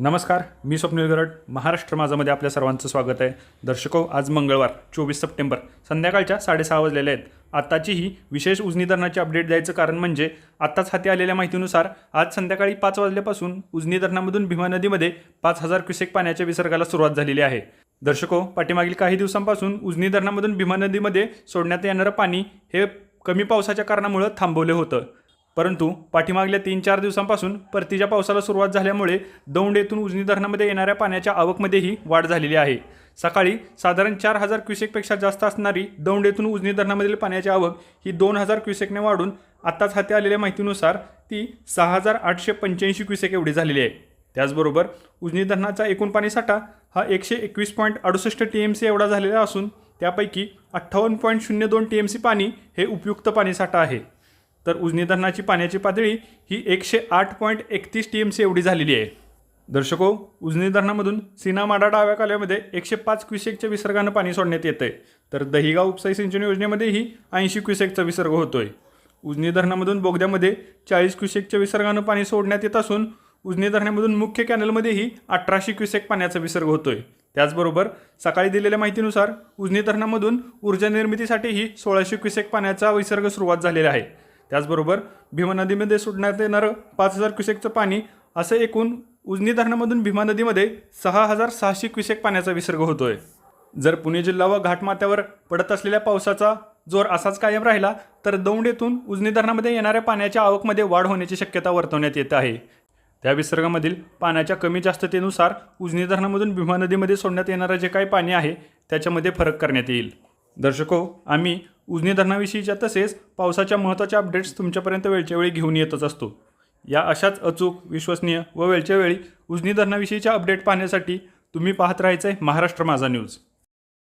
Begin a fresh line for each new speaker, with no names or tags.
नमस्कार मी स्वप्नील गरड. महाराष्ट्र माझामध्ये आपल्या सर्वांचं स्वागत आहे. दर्शको आज मंगळवार चोवीस सप्टेंबर संध्याकाळच्या साडेसहा वाजलेले आहेत. आत्ताची ही विशेष उजनी धरणाची अपडेट द्यायचं कारण म्हणजे आत्ताच हाती आलेल्या माहितीनुसार आज संध्याकाळी पाच वाजल्यापासून उजनी धरणामधून भीमा नदीमध्ये पाच हजार क्युसेक पाण्याच्या विसर्गाला सुरुवात झालेली आहे. दर्शको पाठीमागील काही दिवसांपासून उजनी धरणामधून भीमा नदीमध्ये सोडण्यात येणारं पाणी हे कमी पावसाच्या कारणामुळं थांबवलं होतं. परंतु पाठीमागल्या तीन चार दिवसांपासून परतीच्या पावसाला सुरुवात झाल्यामुळे दौंड येथून उजनी धरणामध्ये येणाऱ्या पाण्याच्या आवकमध्येही वाढ झालेली आहे. सकाळी साधारण चार हजार क्युसेकपेक्षा जास्त असणारी दौंड येथून उजनी धरणामधील पाण्याची आवक ही दोन हजार क्युसेकने वाढून आत्ताच हाती आलेल्या माहितीनुसार ती सहा हजार आठशे पंच्याऐंशी क्युसेक एवढी झालेली आहे. त्याचबरोबर उजनी धरणाचा एकूण पाणीसाठा हा एकशे एकवीस पॉईंट अडुसष्ट टी एम सी एवढा झालेला असून त्यापैकी अठ्ठावन्न पॉईंट शून्य दोन टी एम सी पाणी हे उपयुक्त पाणीसाठा आहे. तर उजनी धरणाची पाण्याची पातळी ही एकशे आठ पॉईंट एकतीस टी एम सी एवढी झालेली आहे. दर्शको उजनी धरणामधून सीनामाडा डाव्या काल्यामध्ये एकशे पाच क्युसेकच्या विसर्गानं पाणी सोडण्यात येतं आहे तर दहिगाव उपसाई सिंचन योजनेमध्येही ऐंशी क्युसेकचा विसर्ग होतोय. उजनी धरणामधून बोगद्यामध्ये चाळीस क्युसेकच्या विसर्गानं पाणी सोडण्यात येत असून उजनी धरणामधून मुख्य कॅनलमध्येही अठराशे क्युसेक पाण्याचा विसर्ग होतोय. त्याचबरोबर सकाळी दिलेल्या माहितीनुसार उजनी धरणामधून ऊर्जा निर्मितीसाठीही सोळाशे क्युसेक पाण्याचा विसर्ग सुरुवात झालेला आहे. त्याचबरोबर भीमा नदीमध्ये सोडण्यात येणारं पाच हजार क्युसेकचं पाणी असं एकूण उजनी धरणामधून भीमा नदीमध्ये सहा हजार सहाशे क्युसेक पाण्याचा विसर्ग होतोय. जर पुणे जिल्हा व घाटमाथ्यावर पडत असलेल्या पावसाचा जोर असाच कायम राहिला तर दौंड येथून उजनी धरणामध्ये येणाऱ्या पाण्याच्या आवकमध्ये वाढ होण्याची शक्यता वर्तवण्यात येत आहे. त्या विसर्गामधील पाण्याच्या कमी जास्ततेनुसार उजनी धरणामधून भीमा नदीमध्ये सोडण्यात येणारं जे काही पाणी आहे त्याच्यामध्ये फरक करण्यात येईल. दर्शको आम्ही उजनी धरणाविषयीच्या तसेच पावसाच्या महत्त्वाच्या अपडेट्स तुमच्यापर्यंत वेळच्या वेळी घेऊन येतच असतो. या अशाच अचूक विश्वसनीय व वेळच्या वेळी उजनी धरणाविषयीच्या अपडेट पाहण्यासाठी तुम्ही पाहत राहायचं आहे महाराष्ट्र माझा न्यूज